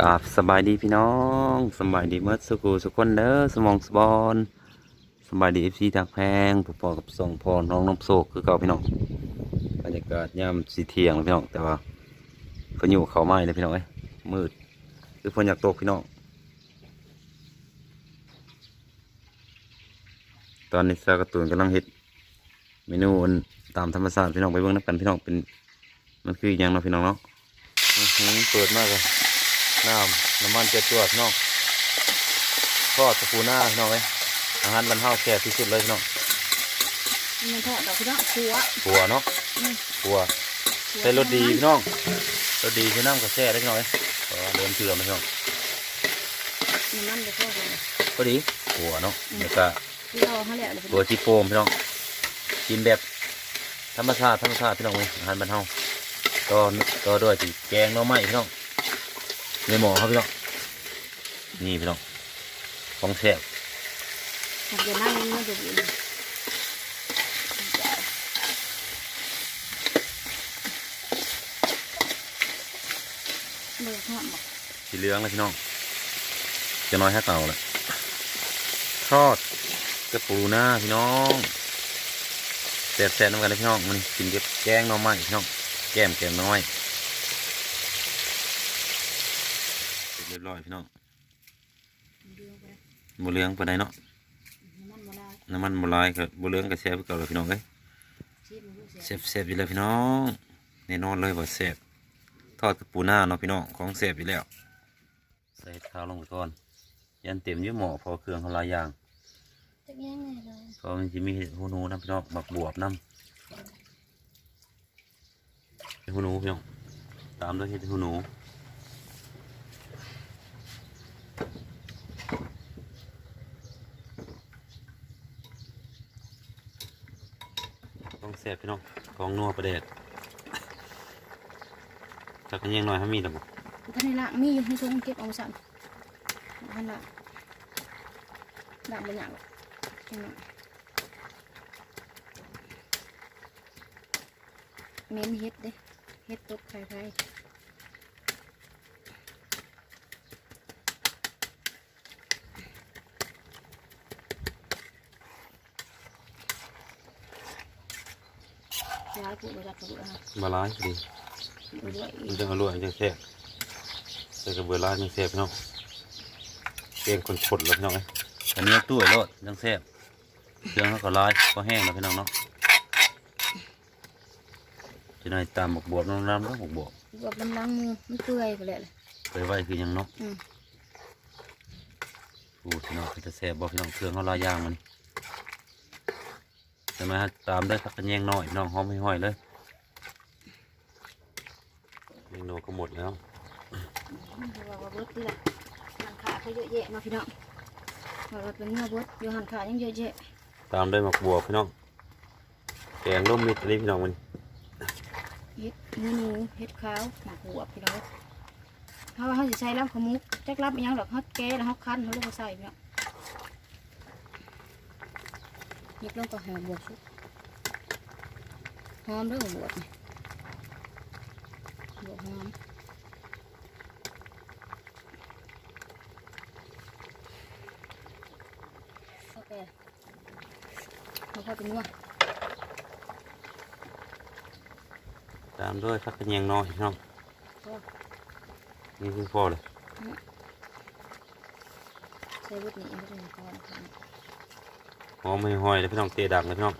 กราบสบายดีพี่น้องสบายดีเมื่อสุกูสุกคนเด้อสมองสบอนสบายดีเอฟซีทางแพงผู้ปอกับส่งพอน้องน้ำโศกคือเก่าพี่น้องบรรยากาศยามสีเทียงแล้วพี่น้องแต่ว่าฝนอยู่เขาไม้เลยพี่น้องเอ้มืดคือฝนอยากตกพี่น้องตอนนี้ซากระตูนกำลังเฮ็ดเมนูนตามธรรมชาติพี่น้องไปเบิ่งนักกันพี่น้องเป็นมันคืออหยังเนาะพี่น้องเนาะเปิดมากเลย น้ำน้ำมันเจ็ดตัวพี่น้องทอดตะปูหน้าพี่น้องเอ้ยอาหารบรรเทาแก่ที่สุดเลยพี่น้องมันทอดดอกพี่น้องขัวปัวเนาะอืมปัวใส่รสดีพี่น้องรสดีใช้น้ำกับแช่ได้พี่น้องเอ้ยเพราะว่าเดินเถื่อนพี่น้องน้ำมันจะทอดเลยก็ดีปัวเนาะแล้วก็ที่เราเขาแหละเลยพี่ปัน้วองจีโปมพี่น้องกินแบบธรรมชาติธรรมชาติพี่น้องเอ้ยอาหารบรรเทาก็ก็ด้วยจีแกงหน่อไม้พี่น้อง ในหม้อครับพี่น้องนี่พี่น้องของแซ่บทำเดี๋ยวนั่งนี่มันจะดีเบิกทอดบอกสีเหลืองเลยพี่น้อง จะน้อยแค่เก่าเลยทอดกระปูหน้าพี่น้องแซ่บๆน้ำกันเลยพี่น้องมันกินกับแกงหน่อไม้พี่น้อง แก้มแกงน้อย เสร็จเรียบร้อยพี่น้องเดือไปบเหลืองไปได้เนาะน้ำมันโบราณน้ำมันบลายกับบเหลืองกับแซ่บคือเก่าเลยพี่น้องเอ้ยชีสมันรู้เสียแซ่บๆอยู่เลยพี่น้องแน่นอนเลยว่าแซ่บทอดกระปูหน้าเนาะพี่น้องของแซ่บอยู่แล้ว ใส่ข้าวลงไปก่อนยันเต็มอยี่หม้อพอเครื่องเขาหลายอย่างจะแย่งไงเลยก็มันจะมีเห็ดหูหนูนะพี่น้องบักบวบน้ำเห็ดหูหนูพี่น้องตามด้วยเห็ดหูหนู ของแสบพี่น้องกองนัวประเด็ดจักกันยังหน่อยถ้ามีแต่บอกท่านในละมีอยู่ในช่วงเก็บเอาสั่นท่านละดับมันอย่างจังหวะเม้นเฮ็ดเด้เฮ็ดตกไข่ไข่ ย้ายกูมาจากกระเบื้องนะมาล้ายพอดีดูด้วยมันจะอร่อยจะแซ่บใส่กระเบือล้ายยังแซ่บพี่น้องเกงคนขดแล้วพี่น้องเอ้ยอันนี้ตู้ไอ้รสยังแซ่บเครื่องเขาก็ล้ายก็แห้งแล้วพี่น้องเนาะจะได้ตามบกบวบน้ำน้ำแล้วบกบวบแบบมันล้างมือมันเปื่อยไปเลยเลยไปไว้คือหยังเนาะอืมโอ้พี่น้องคือจะแซ่บบ่พี่น้องเครื่องเขาหลายอย่างมัน ใช่ไหมฮะตามด้วยผักกระแยงหน่อยพี่น้องหอมห้อยๆเลยเมนูก็หมดแล้วเพราะว่าเบิดนี่แหละหันขาเขาเยอะแยะเนาะพี่น้องเพราะว่าเป็นเนื้อเบิดอยู่หันขายังเยอะแยะตามด้วยหมักบัวพี่น้องแกงร่มมิดอะไรพี่น้องมันเฮ็ดหมูหนูเฮ็ดขาวหมักหัวพี่น้องเขาว่าเขาสิใส่รับขมุกจักรับอิหยังดอกเขาแก้แล้วเขาคั้นเขาเลยมาใส่พี่น้อง เฮ็ดลงก็หอมบวกสุดหอมเด้วยบวกบวกหอมโอเคเราเข้าไปนวดตามด้วยผักกระแยงน้อยน้องนี่คือพอเลยใช้วุฒินี้วุฒินี้ก่อนะค่ะ หอมห้อยๆเลยพี่น้องเตะดังเลยพี่น้อง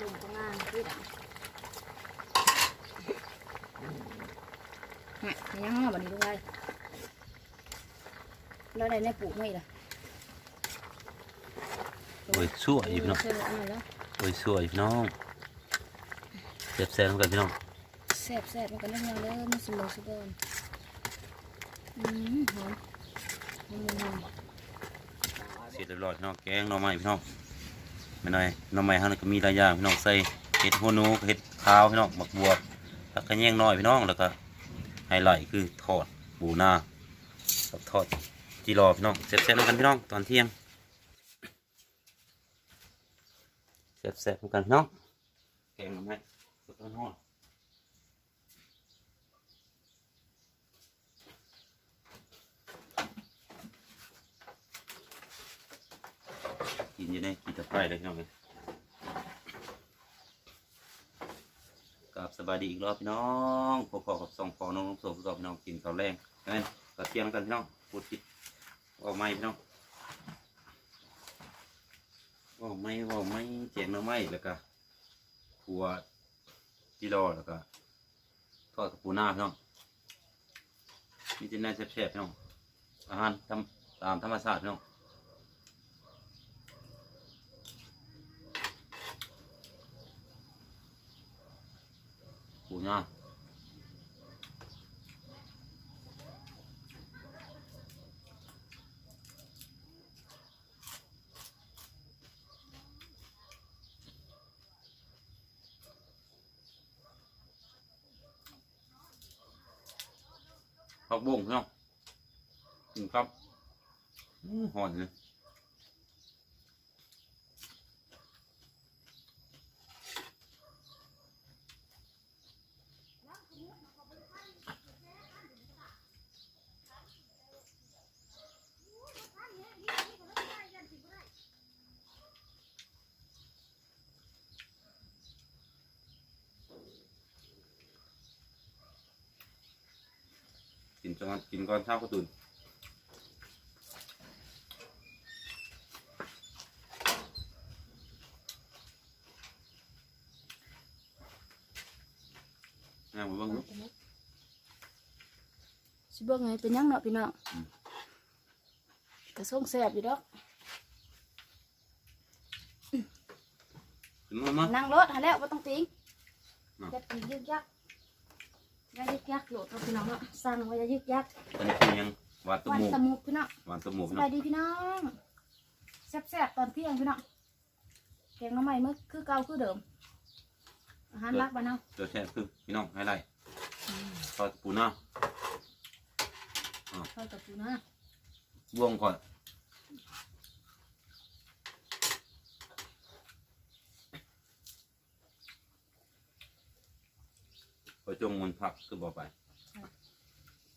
ดุ่มตรงงานที่ดังฮะยังงอบันนี้ด้วยแล้วได้ในปลูกไม่ล่ะโอ้ยสั่วอยู่พี่น้องเชื่ออะไรแล้วโอ้ยสั่วอยู่พี่น้องแซ่บๆกันพี่น้องแซ่บแซ่บมันกันได้ยังเลยมันสมองสุดอนอืมหอมหอมหอม เสร็จเรียบร้อยพี่น้องแกงหน่อไม้พี่น้องไม่น้อยหน่อไม้ห้างนก็มีหลายอย่างพี่น้องใส่เห็ดหัวหนูเห็ดขาวพี่น้องหมักบวบผักกระแยงน้อยพี่น้องแล้วก็ไฮไลท์คือทอดปูนากับทอดจีรอพี่น้องแซ่บๆกันพี่น้องตอนเที่ยงแซ่บๆกันพี่น้องแกงหน่อไม้สดร้อน อยู่ในกีตาไฟเลยพี่น้องเลยกับสบายดีอีกรอบพี่น้องพอๆกับสองพอน้องน้องโสมกับพี่น้องกินข้าวแรงงั้นก็เที่ยงกันพี่น้องพูดคิดว่าไม่พี่น้องว่าไม่ว่าไม่เจียงน้ำไม่แล้วก็ทัวจีรอแล้วก็ทอดกับปูหน้าพี่น้องมีที่น่าแซ่บๆพี่น้องอาหารตามตามธรรมชาติพี่น้อง ปูย่าผักบุ้งพี่ น้องกินครับอื้อหอนเลยกินจังกินก่อนเช้าก็ตื่นงามบ่เบิ่งดูสิเบิ่งให้เป็นหยังเนาะพี่น้องอืมกระส่งแซ่บอยู่ดอกขึ้นมามา นั่งรถหาแล้วบ่ต้องติงอืมจะติงยึกยักอ ย่ายึกยักโหลดเนาะพี่น้องเนาะสั่งไว้อย่ายึกยักอันนี้คือยังหวานตะวันมูตะมุกพี่น้องหวานตะมูสเนาะบายดีพี่น้องแซ่บๆตอนเที่ยงพี่น้องแกงหน้ำใหม่เมื่อคือเก่าคือเดิมอาหารรักบ้านเนาะเจอแช่คือพี่น้องให้ไรทอดปูหน้าทอดกับปูนะบ่วงก่อน พอจงมันผักคือบ่ไป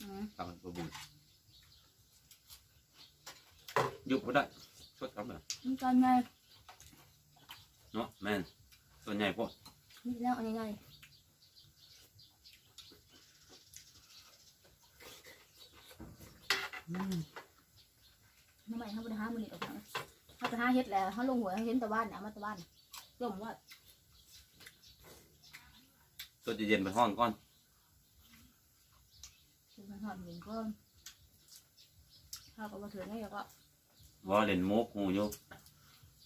อืมผักมันก็บุญยุบก็ได้ชดครับเลยนี่กันไงเนาะแม่นส่วนใหญ่พวกนี่แล้วอันนี้ไงน้ำใหม่เขาไปหามือนี่ออกมาเขาไปหาเฮ็ดแล้วเขาลงหัวเขาเห็นแตะบ้านเนี่ยเอามาแตะบ้านยมว่า ตัวจะเย็นไปห้อนก่อน คือมันหอมเหม็นก็ข้าวก็มาถึงไงแล้วก็ว่าเล่นมุกหูอยุบ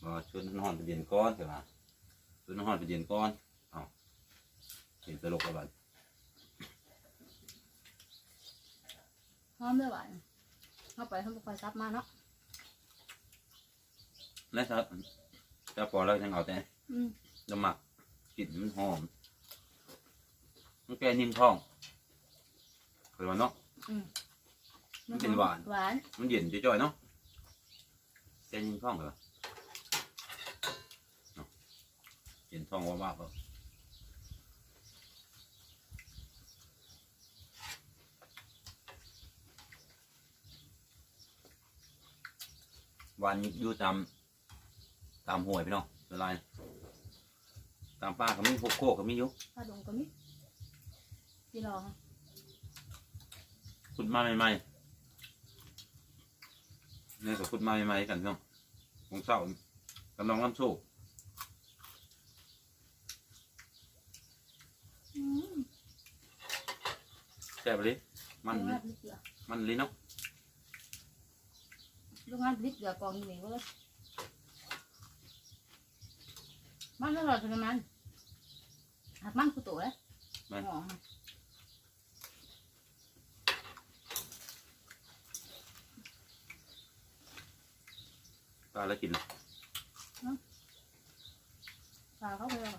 ว่าชวนน้อนไปเย็นก้อนใช่ไหมชวนน้อนไปเย็นก้อนเอาเห็นตลกแล้วบัดหอมด้วยหวานเข้าไปเขาไปคอยซับมาเนาะแล้วครับจะพอแล้วยังเอาแต่อืม จะหมักกลิ่นมันหอม มันแกนิ่มท้องเคยว่าเนาะ อืมมันเป็นหวาน หวาน มันเย็นจ่อยๆเนาะแกนิ่มท้องเหรอเนาะเย็นท้องว่าว่าเขาหวานอยู่ตามตามห้วยพี่น้องละลายตามป้าก็มีพวกโคกก็มีอยู่ ปลาดงก็มี พี่รอฮะขุดมาใหม่ๆนี่ก็ขุดมาใหม่ๆกันพี่น้องของเศร้ากำลังน้ำโชคอืมแซ่บเลยมันโรงเลงายนพริกเกลือมันเลยเนาะโรงงานพริกเกลือกองอยู่นี่เว้ยมันอร่อยเป็นมันหักมันกูตัวเลยมันหอม ปลาแล้วกินปลาเขาไปแล้ว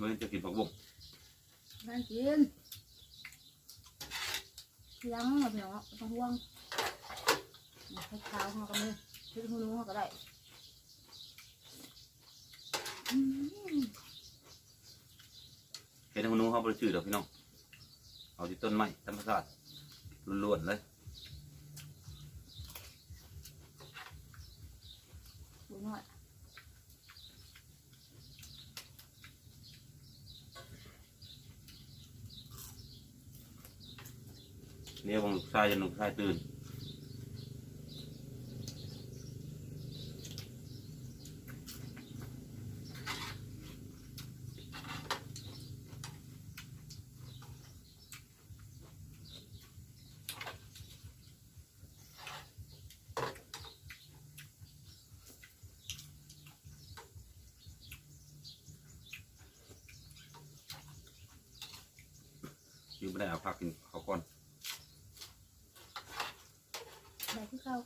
มันจะกินผักบุ้งนั่นกินยังมาเพียงอะต้องห่วง ให้ข้าวเขาก็มีชุดหูนู้ก็ได้เห็ดหูนูเขาบริสุทธิ์ดอกพี่น้องเอาที่ต้นไม้ธรรมชาติล้วนๆเลยดูหน่อยเนี่ยบางลูกชายจนลูกชายตื่น ไม่ได้เอาพักกินเขาก่อน ได้ที่เขา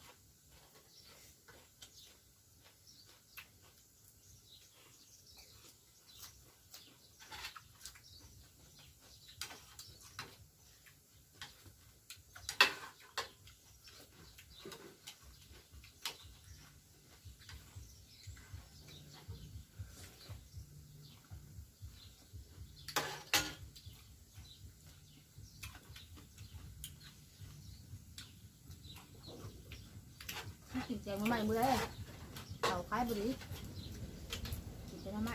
กินแจงมาใหม่มือเลยเขาคล้ายบุรีกินไปทำไม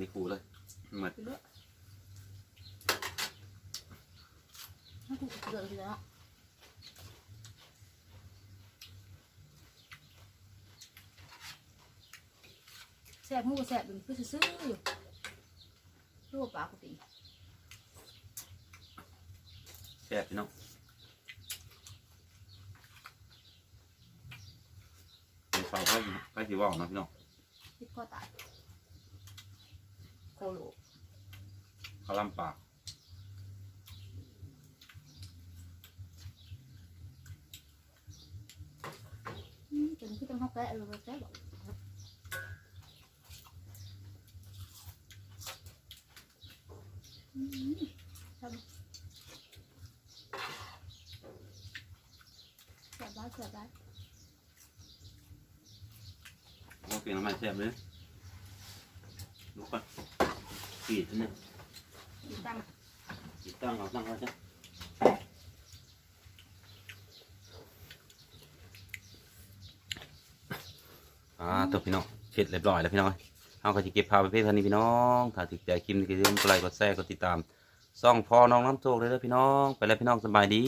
นี้ครูเลยเหมือนกินด้วยถ้าถูกเดือดเลยเนาะแสบหูแสบเป็นคือซื้อๆอยู่รูปปากกูตีแซ่บพี่น้องเป็นเสาไฟไฟสีว่าวนะพี่น้องคิดข้อตาย โคโลเขาลำปากอืมจนคือต้องเข้าแกะเลยแกะบอกอืมทำแสบได้แสบได้โอเคน้ำมันแซ่บเลยดูก่อน ปีดเนี่ยดีตั้งปีดตั้งเอาตั้งไว้จ้ะอ่าตัวพี่น้องเสร็จเรียบร้อยแล้วพี่น้องเอาก็จะเก็บภาพไปเพื่อนนี้พี่น้องถ้าถึกใจคลิปนี้ก็อย่าลืมกดไลค์กดแชร์กดติดตามซ่องพอน้องน้ำโชคเลยเด้อพี่น้อง ไปแล้วพี่น้องสบายดี